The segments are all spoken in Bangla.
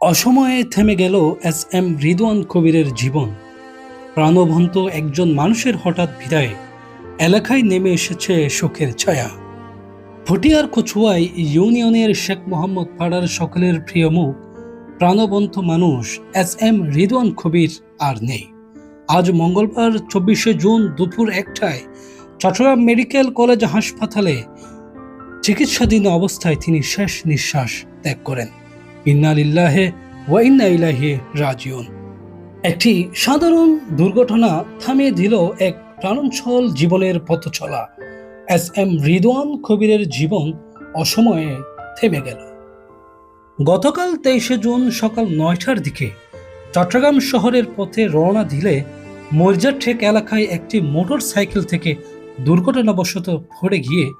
অসময়ে থেমে গেল এস এম রিদওয়ান কবিরের জীবন। প্রাণবন্ত একজন মানুষের হঠাৎ বিদায়, এলাকায় নেমে এসেছে শোকের ছায়া। ভটিয়ার কচুয়ায় ইউনিয়নের শেখ মোহাম্মদ পাড়ার সকলের প্রিয় মুখ, প্রাণবন্ত মানুষ এস এম রিদওয়ান কবির আর নেই। আজ মঙ্গলবার চব্বিশে জুন দুপুর একটায় চট্টগ্রাম মেডিকেল কলেজ হাসপাতালে চিকিৎসাধীন অবস্থায় তিনি শেষ নিঃশ্বাস ত্যাগ করেন। ইন্নালিল্লাহে ওয়া ইন্না ইলাইহি রাজিউন। একটি সাধারণ দুর্ঘটনা থামিয়ে দিল এক প্রাণঞ্চল জীবনের পথ চলা। এস এম রিদওয়ান কবিরের জীবন অসময়ে থেমে গেল। গতকাল তেইশে জুন সকাল নয়টার দিকে চট্টগ্রাম শহরের পথে রওনা দিলে মর্যাঠেক এলাকায় একটি মোটর সাইকেল থেকে দুর্ঘটনাবশত পড়ে গিয়ে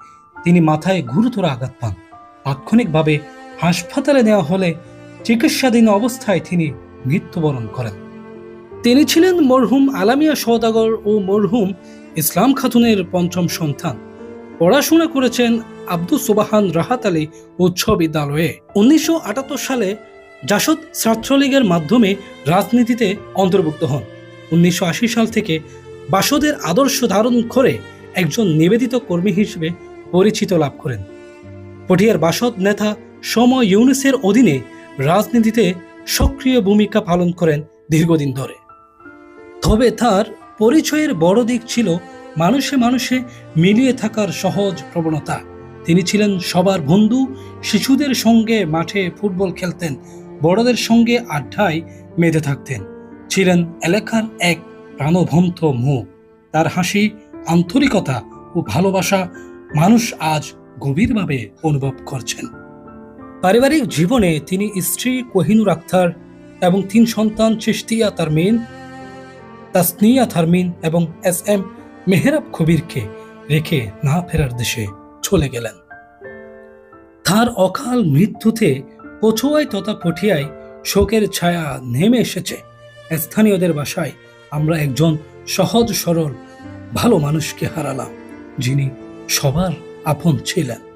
তিনি মাথায় গুরুতর আঘাত পান। তাৎক্ষণিকভাবে হাসপাতালে নেওয়া হলে চিকিৎসাধীন অবস্থায় তিনি মৃত্যুবরণ করেন। তিনি ছিলেন মরহুম আলামিয়া সওদাগর ও মরহুম ইসলাম খাতুনের পঞ্চম সন্তান। পড়াশোনা করেছেন আব্দুল সুবাহান রাহাত আলী উচ্চ বিদ্যালয়ে। উনিশশো আটাত্তর সালে জাসদ ছাত্রলীগের মাধ্যমে রাজনীতিতে অন্তর্ভুক্ত হন। উনিশশো আশি সাল থেকে বাসদের আদর্শ ধারণ করে একজন নিবেদিত কর্মী হিসেবে পরিচিত লাভ করেন। পটিয়ার বাসদ নেতা সম ইউনিসের অধীনে রাজনীতিতে সক্রিয় ভূমিকা পালন করেন দীর্ঘদিন ধরে। তবে তার পরিচয়ের বড় দিক ছিল মানুষে মানুষে মিলিয়ে থাকার সহজ প্রবণতা। তিনি ছিলেন সবার বন্ধু, শিশুদের সঙ্গে মাঠে ফুটবল খেলতেন, বড়দের সঙ্গে আড্ডায় মেতে থাকতেন। ছিলেন এলাকার এক প্রাণবন্ত মুখ। তার হাসি, আন্তরিকতা ও ভালোবাসা মানুষ আজ গভীরভাবে অনুভব করছেন। পারিবারিক জীবনে তিনি স্ত্রী কোহিনুর আক্তার এবং তিন সন্তান চিস্তিয়া তারমিন, তাসনিয়া থারমিন এবং এস এম মেহরাব কবিরকে রেখে না ফেরার দেশে চলে গেলেন। তার অকাল মৃত্যুতে কচুয়ায় তথা পটিয়ায় শোকের ছায়া নেমে এসেছে। স্থানীয়দের বাসায় আমরা একজন সহজ সরল, ভালো মানুষকে হারালাম, যিনি সবার আপন ছিলেন।